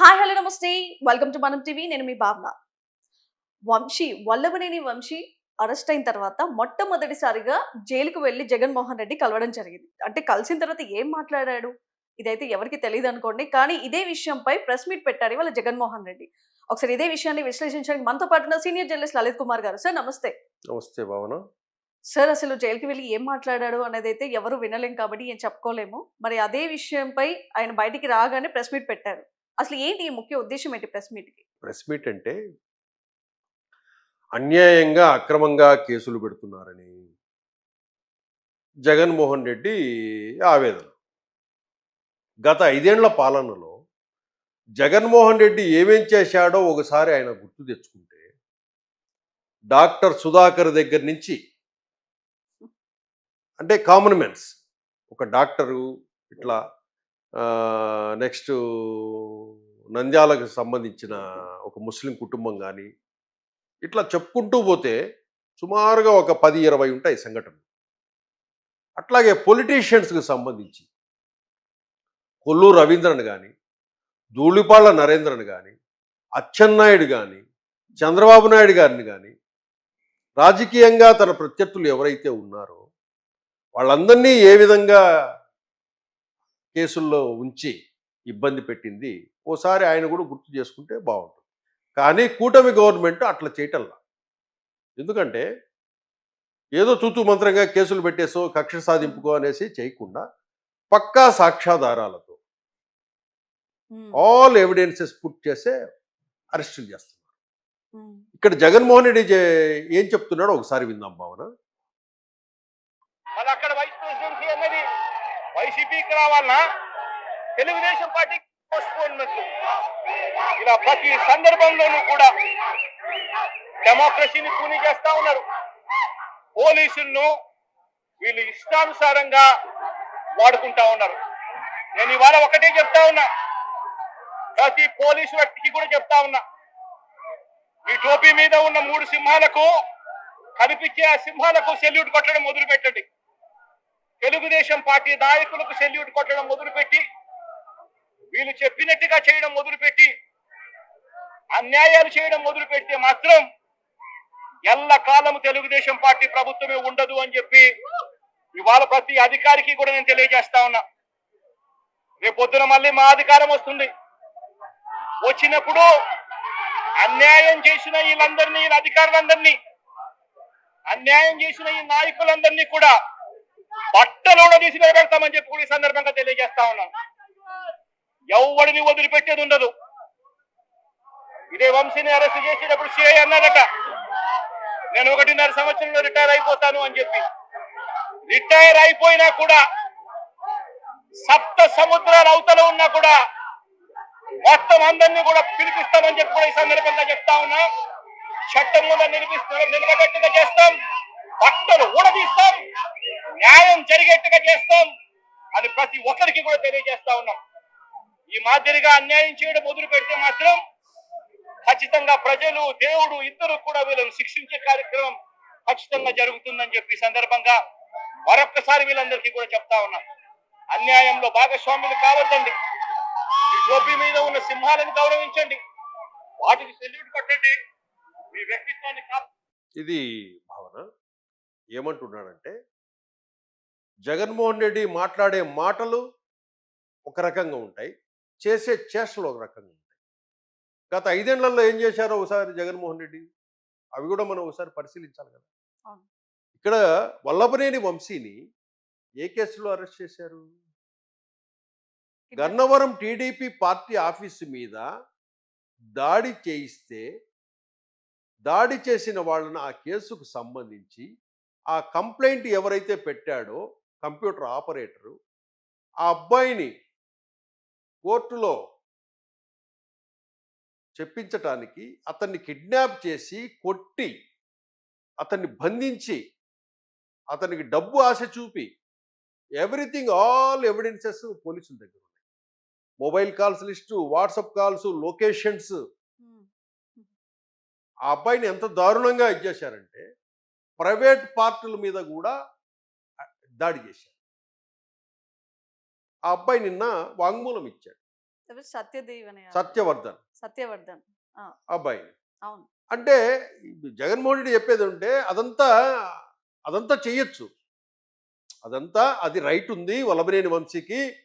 Hi hello namaste. Welcome to Manam TV. నేను మీ భావన. వంశీ వల్లభనేని వంశీ అరెస్ట్ అయిన తర్వాత మొట్టమొదటిసారిగా జైలుకు వెళ్ళి జగన్మోహన్ రెడ్డి కలవడం జరిగింది. అంటే కలిసిన తర్వాత ఏం మాట్లాడాడు? ఇదైతే ఎవరికి తెలియదు అనుకోండి. కానీ ఇదే విషయంపై ప్రెస్ మీట్ పెట్టారు ఇవాళ జగన్మోహన్ రెడ్డి. ఒకసారి ఇదే విషయాన్ని విశ్లేషించడానికి మనతో పాటు ఉన్న సీనియర్ జర్నలిస్ట్ లలిత్ కుమార్ గారు. సార్ నమస్తే. నమస్తే భావన. సార్ అసలు జైలుకి వెళ్ళి ఏం మాట్లాడాడు అనేది అయితే ఎవరు వినలేం కాబట్టి ఏం చెప్పుకోలేము. మరి అదే విషయంపై ఆయన బయటికి రాగానే ప్రెస్ మీట్ పెట్టారు. అసలు ఏంటి ఈ ముఖ్య ఉద్దేశం ఏంటి ప్రెస్ మీట్కి? ప్రెస్ మీట్ అంటే అన్యాయంగా అక్రమంగా కేసులు పెడుతున్నారని జగన్మోహన్ రెడ్డి ఆవేదన. గత ఐదేళ్ళ పాలనలో జగన్మోహన్ రెడ్డి ఏమేం చేశాడో ఒకసారి ఆయన గుర్తు తెచ్చుకుంటే డాక్టర్ సుధాకర్ దగ్గర నుంచి అంటే కామన్ మెన్స్ ఒక డాక్టరు ఇట్లా నెక్స్ట్ నంద్యాలకు సంబంధించిన ఒక ముస్లిం కుటుంబం కానీ ఇట్లా చెప్పుకుంటూ పోతే సుమారుగా ఒక పది ఇరవై ఉంటాయి సంఘటనలు. అట్లాగే పొలిటీషియన్స్కి సంబంధించి కొల్లూరు రవీంద్రన్ కానీ ధూళిపాళ్ళ నరేంద్రన్ కానీ అచ్చెన్నాయుడు కానీ చంద్రబాబు నాయుడు గారిని కానీ రాజకీయంగా తన ప్రత్యర్థులు ఎవరైతే ఉన్నారో వాళ్ళందరినీ ఏ విధంగా కేసుల్లో ఉంచి ఇబ్బంది పెట్టింది ఓసారి ఆయన కూడా గుర్తు చేసుకుంటే బాగుంటుంది. కానీ కూటమి గవర్నమెంట్ అట్లా చేయటంలా. ఎందుకంటే ఏదో తూతు మంత్రంగా కేసులు పెట్టేసో కక్ష సాధింపుకో అనేసి చేయకుండా పక్కా సాక్ష్యాధారాలతో ఆల్ ఎవిడెన్సెస్ పుట్ చేసే అరెస్టులు చేస్తున్నారు. ఇక్కడ జగన్మోహన్ రెడ్డి ఏం చెప్తున్నాడో ఒకసారి విందాం భావన. అక్కడ వైస్ ప్రెసిడెన్సీ అన్నది వైసీపీకి రావాలన్నా తెలుగుదేశం పార్టీకి పోస్ట్పోన్మెంట్. ఇలా ప్రతి సందర్భంలోనూ కూడా డెమోక్రసీని కూని చేస్తా ఉన్నారు. పోలీసులను వీళ్ళు ఇష్టానుసారంగా వాడుకుంటా ఉన్నారు. నేను ఇవాళ ఒకటే చెప్తా ఉన్నా. ప్రతి పోలీసు వ్యక్తికి కూడా చెప్తా ఉన్నా. ఈ టోపీ మీద ఉన్న మూడు సింహాలకు కనిపించే ఆ సింహాలకు సెల్యూట్ కొట్టడం మొదలు పెట్టండి తెలుగుదేశం పార్టీ నాయకులకు సెల్యూట్ కొట్టడం మొదలుపెట్టి వీళ్ళు చెప్పినట్టుగా చేయడం మొదలుపెట్టి అన్యాయాలు చేయడం మొదలుపెడితే మాత్రం ఎల్ల కాలము తెలుగుదేశం పార్టీ ప్రభుత్వమే ఉండదు అని చెప్పి ఇవాళ ప్రతి అధికారికి కూడా నేను తెలియజేస్తా ఉన్నా. రేపు మళ్ళీ మా అధికారం వస్తుంది. వచ్చినప్పుడు అన్యాయం చేసిన వీళ్ళందరినీ వీళ్ళ అధికారులందరినీ అన్యాయం చేసిన ఈ నాయకులందరినీ కూడా బట్టలోన తీసి నిలబెడతామని చెప్పి కూడా ఈ సందర్భంగా తెలియజేస్తా ఉన్నాను ఎవడిని వదిలిపెట్టేది ఉండదు. ఇదే వంశీని అరెస్ట్ చేసేటప్పుడు సిఐ అన్నారట నేను ఒకటిన్నర సంవత్సరంలో రిటైర్ అయిపోతాను అని చెప్పి. రిటైర్ అయిపోయినా కూడా సప్త సముద్రాల అవతల ఉన్నా కూడా మొత్తం అందరినీ కూడా పిలిపిస్తామని చెప్పి కూడా ఈ సందర్భంగా చెప్తా ఉన్నా. చట్టం మీద నిలిపిస్తాం నిలబడేట్టుగా చేస్తాం. బట్టలు ఊడదీస్తాం. న్యాయం జరిగేట్టుగా చేస్తాం. అని ప్రతి ఒక్కరికి కూడా తెలియజేస్తా ఉన్నాం. ఈ మాదిరిగా అన్యాయం చేయడం మొదలు పెడితే మాత్రం ఖచ్చితంగా ప్రజలు దేవుడు ఇద్దరు కూడా వీళ్ళని శిక్షించే కార్యక్రమం ఖచ్చితంగా జరుగుతుందని చెప్పి సందర్భంగా మరొక్కసారి వీళ్ళందరికీ కూడా చెప్తా ఉన్నాం. అన్యాయంలో భాగస్వాములు కావద్దండి. మీ గోపి మీద ఉన్న సింహాలను గౌరవించండి. వాటికి సెల్యూట్ కొట్టండి. మీ వ్యక్తిత్వాన్ని ఇది భావన. ఏమంటున్నాడంటే జగన్మోహన్ రెడ్డి మాట్లాడే మాటలు ఒక రకంగా ఉంటాయి చేసే చేష్టలు ఒక రకంగా ఉంటాయి. గత ఐదేళ్ళలో ఏం చేశారో ఒకసారి జగన్మోహన్ రెడ్డి? అవి కూడా మనం ఒకసారి పరిశీలించాలి కదా. ఇక్కడ వల్లభనేని వంశీని ఏ కేసులో అరెస్ట్ చేశారు? గన్నవరం టీడీపీ పార్టీ ఆఫీసు మీద దాడి చేయిస్తే దాడి చేసిన వాళ్ళను ఆ కేసుకు సంబంధించి ఆ కంప్లైంట్ ఎవరైతే పెట్టాడో కంప్యూటర్ ఆపరేటరు ఆ అబ్బాయిని కోర్టులో చెప్పించటానికి అతన్ని కిడ్నాప్ చేసి కొట్టి అతన్ని బంధించి అతనికి డబ్బు ఆశ చూపి ఎవ్రీథింగ్ ఆల్ ఎవిడెన్సెస్ పోలీసుల దగ్గర ఉన్నాయి. Mobile calls list WhatsApp calls locations. ఆ అబ్బాయిని ఎంత దారుణంగా ఇచ్చేశారంటే ప్రైవేట్ పార్టీల మీద కూడా దాడి చేశారు. ఆ అబ్బాయి నిన్న వాంగ్మూలం ఇచ్చాడు. సత్యవర్ధన్. సత్యవర్ధన్. అబ్బాయిని. అవును. అంటే జగన్మోహన్ రెడ్డి చెప్పేది ఉంటే అదంతా అదంతా చెయ్యొచ్చు. అదంతా అది రైట్ ఉంది. వల్లభనేని వంశీకి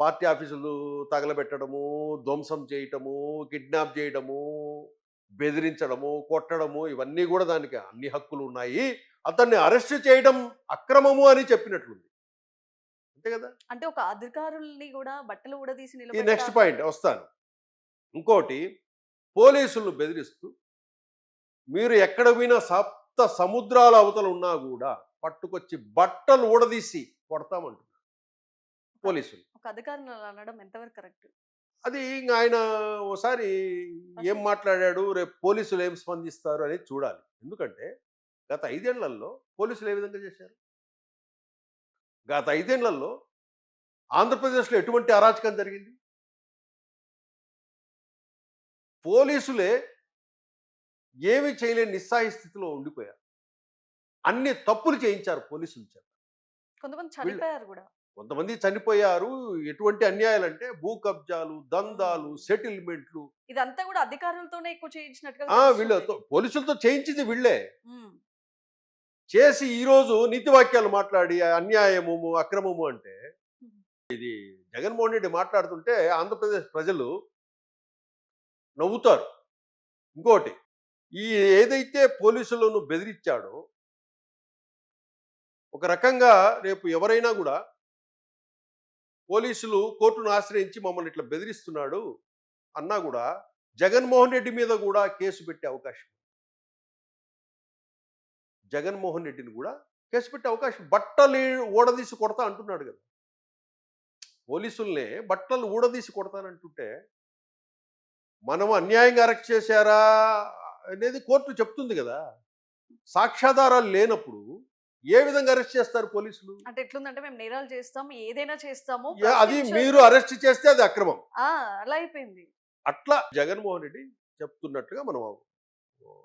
పార్టీ ఆఫీసులు తగలబెట్టడము ధ్వంసం చేయటము కిడ్నాప్ చేయడము బెదిరించడము కొట్టడము ఇవన్నీ కూడా దానికి అన్ని హక్కులు ఉన్నాయి. అతన్ని అరెస్ట్ చేయడం అక్రమము అని చెప్పినట్లుంది. అంతే కదా? అంటే ఒక అధికారుల్ని కూడా బట్టలు ఊడదీసి ఈ నిలబెడతా- నెక్స్ట్ పాయింట్ వస్తాను. ఇంకోటి పోలీసులను బెదిరిస్తూ మీరు ఎక్కడ పోయినా సప్త సముద్రాల అవతల ఉన్నా కూడా పట్టుకొచ్చి బట్టలు ఊడదీసి కొడతామంటున్నారు పోలీసులు. ఒక అధికారులు అనడం ఎంతవరకు కరెక్ట్? అది ఇంక ఆయన ఓసారి ఏం మాట్లాడాడు? రేపు పోలీసులు ఏం స్పందిస్తారు అనేది చూడాలి. ఎందుకంటే గత ఐదేళ్ళలో పోలీసులు ఏ విధంగా చేశారు? గత ఐదేళ్ళలో ఆంధ్రప్రదేశ్లో ఎటువంటి అరాచకం జరిగింది? పోలీసులే ఏమీ చేయలేని నిస్సాయి స్థితిలో ఉండిపోయారు. అన్ని తప్పులు చేయించారు పోలీసుల చేత. కొంతమంది చనిపోయారు కూడా. కొంతమంది చనిపోయారు. ఎటువంటి అన్యాయాలు అంటే భూ కబ్జాలు దందాలు సెటిల్మెంట్లు. ఇదంతా కూడా అధికారులతోనే ఎక్కువ చేయించినట్టుగా. వీళ్ళతో పోలీసులతో చేయించింది వీళ్ళే. చేసి ఈరోజు నీతి వాక్యాలు మాట్లాడి అన్యాయము అక్రమము అంటే ఇది జగన్మోహన్ రెడ్డి మాట్లాడుతుంటే ఆంధ్రప్రదేశ్ ప్రజలు నవ్వుతారు. ఇంకోటి ఈ ఏదైతే పోలీసులను బెదిరించాడో ఒక రకంగా రేపు ఎవరైనా కూడా పోలీసులు కోర్టును ఆశ్రయించి మమ్మల్ని ఇట్లా బెదిరిస్తున్నాడు అన్నా కూడా జగన్మోహన్ రెడ్డి మీద కూడా కేసు పెట్టే అవకాశం. జగన్మోహన్ రెడ్డిని కూడా కేసు పెట్టే అవకాశం. బట్టలు ఊడదీసి కొడతా అంటున్నాడు కదా. పోలీసుల్నే బట్టలు ఊడదీసి కొడతానంటుంటే మనం అన్యాయంగా అరెస్ట్ చేశారా అనేది కోర్టు చెప్తుంది కదా. సాక్ష్యాధారాలు లేనప్పుడు ఏ విధంగా అరెస్ట్ చేస్తారు పోలీసులు? అంటే ఎట్లుందంటే మేము నేరాలు చేస్తాము ఏదైనా చేస్తాము అది. మీరు అరెస్ట్ చేస్తే అది అక్రమం. అలా అయిపోయింది. అట్లా జగన్మోహన్ రెడ్డి చెప్తున్నట్టుగా మనం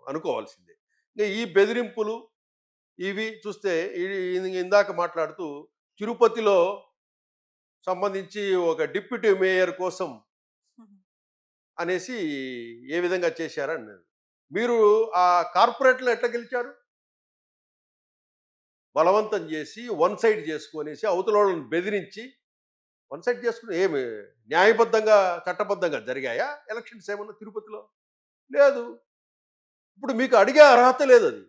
అనుకోవాల్సిందే. ఇంకా ఈ బెదిరింపులు ఇవి చూస్తే ఇందాక మాట్లాడుతూ తిరుపతిలో సంబంధించి ఒక డిప్యూటీ మేయర్ కోసం అనేసి ఏ విధంగా చేశారని మీరు ఆ కార్పొరేట్లో ఎట్లా గెలిచారు? బలవంతం చేసి వన్ సైడ్ చేసుకొనేసి అవతల వాళ్ళని బెదిరించి వన్ సైడ్ చేసుకుని ఏమి న్యాయబద్ధంగా చట్టబద్ధంగా జరిగాయా ఎలక్షన్స్ ఏమన్నా తిరుపతిలో? లేదు. ఇప్పుడు మీకు అడిగే అర్హత లేదు అది.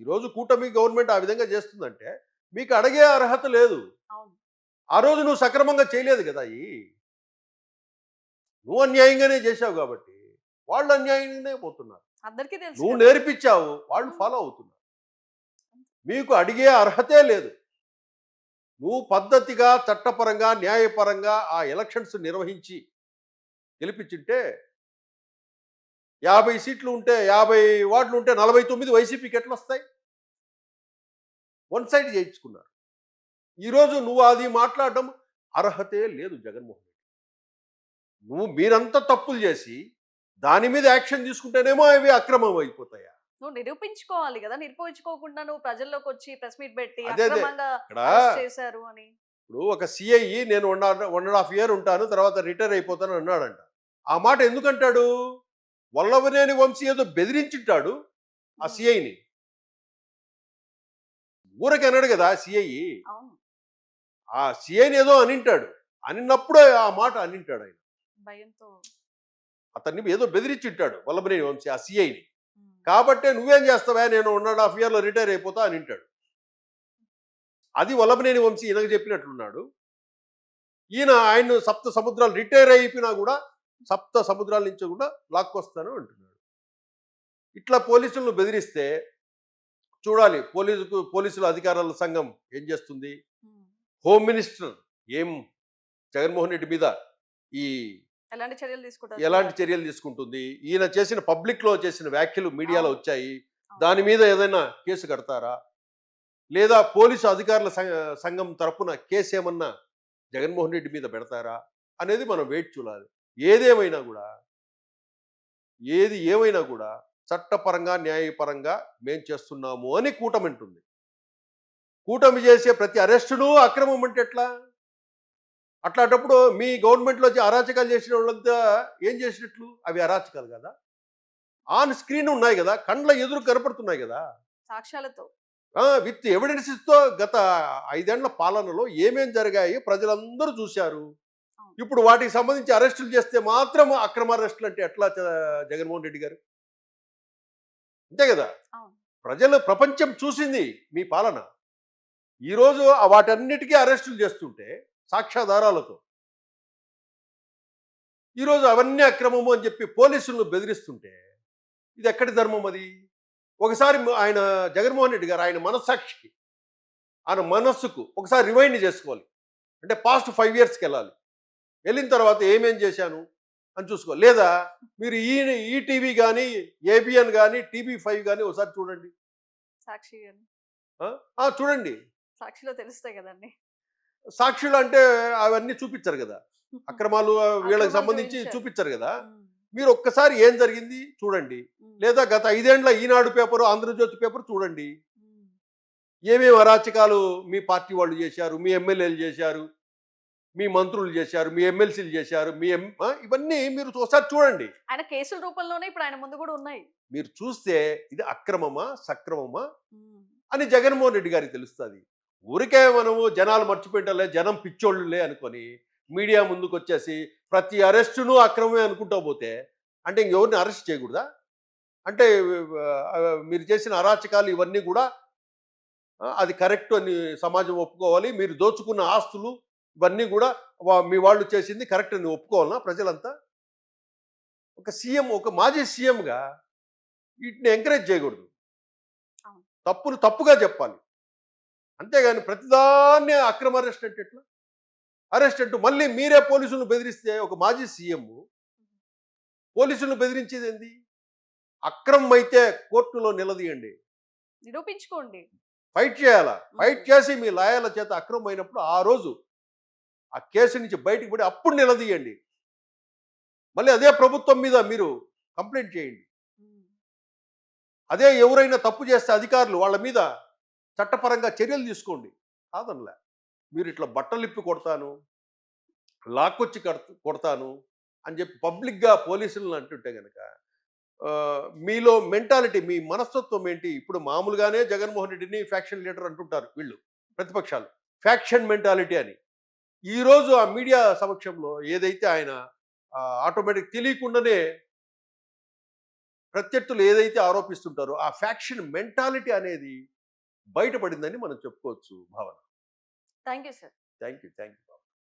ఈరోజు కూటమి గవర్నమెంట్ ఆ విధంగా చేస్తుందంటే మీకు అడిగే అర్హత లేదు. ఆ రోజు నువ్వు సక్రమంగా చేయలేదు కదా అవి నువ్వు అన్యాయంగానే చేశావు కాబట్టి వాళ్ళు అన్యాయంగానే పోతున్నారు. నువ్వు. నేర్పించావు వాళ్ళు ఫాలో అవుతున్నారు. మీకు అడిగే అర్హతే లేదు. నువ్వు పద్ధతిగా చట్టపరంగా న్యాయపరంగా ఆ ఎలక్షన్స్ నిర్వహించి గెలిపించుంటే యాభై సీట్లు ఉంటే యాభై వార్డులు ఉంటే నలభై తొమ్మిది వైసీపీకి ఎట్లా వస్తాయి. వన్ సైడ్ చేయించుకున్నారు. ఈరోజు నువ్వు అది మాట్లాడడం అర్హతే లేదు జగన్మోహన్ రెడ్డి. నువ్వు మీరంతా తప్పులు చేసి దాని మీద యాక్షన్ తీసుకుంటేనేమో అవి అక్రమం అయిపోతాయా? నువ్వు నిరూపించుకోవాలి కదా! నిరూపించుకోకుండా నువ్వు ప్రజల్లోకి వచ్చి ప్రెస్ మీట్ పెట్టి. అక్రమంగా చేశారు అని. ఇప్పుడు ఒక సిఐ నేను one one and half year ఉంటాను తర్వాత రిటైర్ అయిపోతాను అన్నాడంట. ఆ మాట ఎందుకంటాడు? వల్లభనేని వంశీ ఏదో బెదిరించుంటాడు ఆ సిఐని. ఊరకి అన్నాడు కదా సిఐ. ఆ సిఐని ఏదో అనింటాడు. అనినప్పుడే ఆ మాట అనింటాడు ఆయన. భయంతో. అతన్ని ఏదో బెదిరించుంటాడు వల్లభనేని వంశీ ఆ సిఐని. కాబట్టే నువ్వేం చేస్తావా? నేను వన్ అండ్ హాఫ్ ఇయర్లో రిటైర్ అయిపోతా అని అంటాడు. అది వల్లభనేని వంశీ ఈయనకు చెప్పినట్లున్నాడు. ఈయన ఆయన సప్త సముద్రాలు రిటైర్ అయిపోయినా కూడా సప్త సముద్రాల నుంచి కూడా లాక్కొస్తాను అంటున్నాడు. ఇట్లా పోలీసులను బెదిరిస్తే చూడాలి పోలీసుకు పోలీసుల అధికారుల సంఘం ఏం చేస్తుంది. హోమ్ మినిస్టర్ ఏం జగన్మోహన్ రెడ్డి మీద ఈ ఎలాంటి చర్యలు తీసుకుంటారు ఎలాంటి చర్యలు తీసుకుంటుంది? ఈయన చేసిన పబ్లిక్లో చేసిన వ్యాఖ్యలు మీడియాలో. వచ్చాయి. దాని మీద ఏదైనా కేసు కడతారా? లేదా పోలీసు అధికారుల సంఘ- తరపున కేసు ఏమన్నా జగన్మోహన్ రెడ్డి మీద పెడతారా? అనేది మనం వెయిట్ చూడాలి. ఏదేమైనా కూడా ఏది ఏమైనా కూడా చట్టపరంగా న్యాయపరంగా మేం చేస్తున్నాము అని కూటమి అంటుంది. కూటమి చేసే ప్రతి అరెస్టును అక్రమం అంటే ఎట్లా? అట్లాంటప్పుడు మీ గవర్నమెంట్లో వచ్చి అరాచకాలు చేసిన వాళ్ళంతా ఏం చేసినట్లు? అవి అరాచకాలు కదా. ఆన్ స్క్రీన్ ఉన్నాయి కదా. కండ్ల ఎదురు కనపడుతున్నాయి కదా. సాక్ష్యాలతో. విత్ ఎవిడెన్సెస్తో గత ఐదేళ్ళ పాలనలో ఏమేం జరిగాయి ప్రజలందరూ చూశారు. ఇప్పుడు వాటికి సంబంధించి అరెస్టులు చేస్తే మాత్రం అక్రమ అరెస్టులు అంటే ఎట్లా జగన్మోహన్ రెడ్డి గారు? అంతే కదా. ప్రజలు ప్రపంచం చూసింది మీ పాలన. ఈరోజు వాటన్నిటికీ అరెస్టులు చేస్తుంటే సాక్ష్యాధారాలతో. ఈరోజు అవన్నీ అక్రమము అని చెప్పి పోలీసులను బెదిరిస్తుంటే ఇది ఎక్కడి ధర్మం అది? ఒకసారి ఆయన జగన్మోహన్ రెడ్డి గారు ఆయన మనస్సాక్షికి ఆయన మనస్సుకు ఒకసారి రివైండ్ చేసుకోవాలి. అంటే పాస్ట్ ఫైవ్ ఇయర్స్కి వెళ్ళాలి. వెళ్ళిన తర్వాత ఏమేం చేశాను అని చూసుకో లేదా మీరు ఈ ఈటీవీ కానీ ఏబిఎన్ కానీ టీవీ ఫైవ్ కానీ ఒకసారి చూడండి. సాక్షి చూడండి. సాక్షిలో తెలుస్తాయి కదండి. సాక్షులు అంటే అవన్నీ చూపించరు కదా. అక్రమాలు వీళ్ళకి సంబంధించి చూపించారు. కదా. మీరు ఒక్కసారి ఏం జరిగింది చూడండి. లేదా గత ఐదేండ్ల ఈనాడు పేపరు ఆంధ్రజ్యోతి పేపర్ చూడండి. ఏమేమి అరాచకాలు మీ పార్టీ వాళ్ళు చేశారు మీ ఎమ్మెల్యేలు చేశారు మీ మంత్రులు చేశారు మీ ఎమ్మెల్సీలు చేశారు మీ ఇవన్నీ మీరు ఒకసారి చూడండి. ఆయన కేసుల రూపంలోనే ఇప్పుడు ఆయన ముందు కూడా ఉన్నాయి. మీరు చూస్తే ఇది అక్రమమా సక్రమమా అని జగన్మోహన్ రెడ్డి గారికి తెలుస్తుంది. ఊరికే మనము జనాలు మర్చిపోయింటలే జనం పిచ్చోళ్ళులే అనుకొని మీడియా ముందుకు వచ్చేసి ప్రతి అరెస్టును అక్రమమే అనుకుంటా పోతే అంటే ఇంకెవరిని అరెస్ట్ చేయకూడదా? అంటే మీరు చేసిన అరాచకాలు ఇవన్నీ కూడా అది కరెక్ట్ అని సమాజం ఒప్పుకోవాలి మీరు దోచుకున్న ఆస్తులు ఇవన్నీ కూడా మీ వాళ్ళు చేసింది కరెక్ట్ అని ఒప్పుకోవాలనా ప్రజలంతా? ఒక సీఎం ఒక మాజీ సీఎంగా వీటిని ఎంకరేజ్ చేయకూడదు. తప్పును తప్పుగా చెప్పాలి. అంతేగాని ప్రతిదాన్ని అక్రమ అరెస్ట్ అంటే ఎట్లా? అరెస్ట్ అంటూ మళ్ళీ మీరే పోలీసులను బెదిరిస్తే ఒక మాజీ సీఎం పోలీసులను బెదిరించేది ఏంది? అక్రమం అయితే కోర్టులో నిలదీయండి. నిరూపించుకోండి. ఫైట్ చేయాలా? ఫైట్ చేసి మీ లాయాల చేత అక్రమం అయినప్పుడు ఆ రోజు ఆ కేసు నుంచి బయటికి పడి అప్పుడు నిలదీయండి. మళ్ళీ అదే ప్రభుత్వం మీద మీరు కంప్లైంట్ చేయండి. అదే ఎవరైనా తప్పు చేస్తే అధికారులు వాళ్ళ మీద చట్టపరంగా చర్యలు తీసుకోండి. కాదనలే. మీరు ఇట్లా బట్టలు ఇప్పి కొడతాను లాక్కొచ్చి కొడతాను అని చెప్పి పబ్లిక్గా పోలీసులను అంటుంటే కనుక మీలో మెంటాలిటీ మీ మనస్తత్వం ఏంటి? ఇప్పుడు మామూలుగానే జగన్మోహన్ రెడ్డిని ఫ్యాక్షన్ లీడర్ అంటుంటారు వీళ్ళు ప్రతిపక్షాలు. ఫ్యాక్షన్ మెంటాలిటీ అని. ఈరోజు ఆ మీడియా సమక్షంలో ఏదైతే ఆయన ఆటోమేటిక్ తెలియకుండానే ప్రత్యర్థులు ఏదైతే ఆరోపిస్తుంటారో ఆ ఫ్యాక్షన్ మెంటాలిటీ అనేది బయటపడిందని మనం చెప్పుకోవచ్చు Bhavana. Thank you sir. Thank you thank you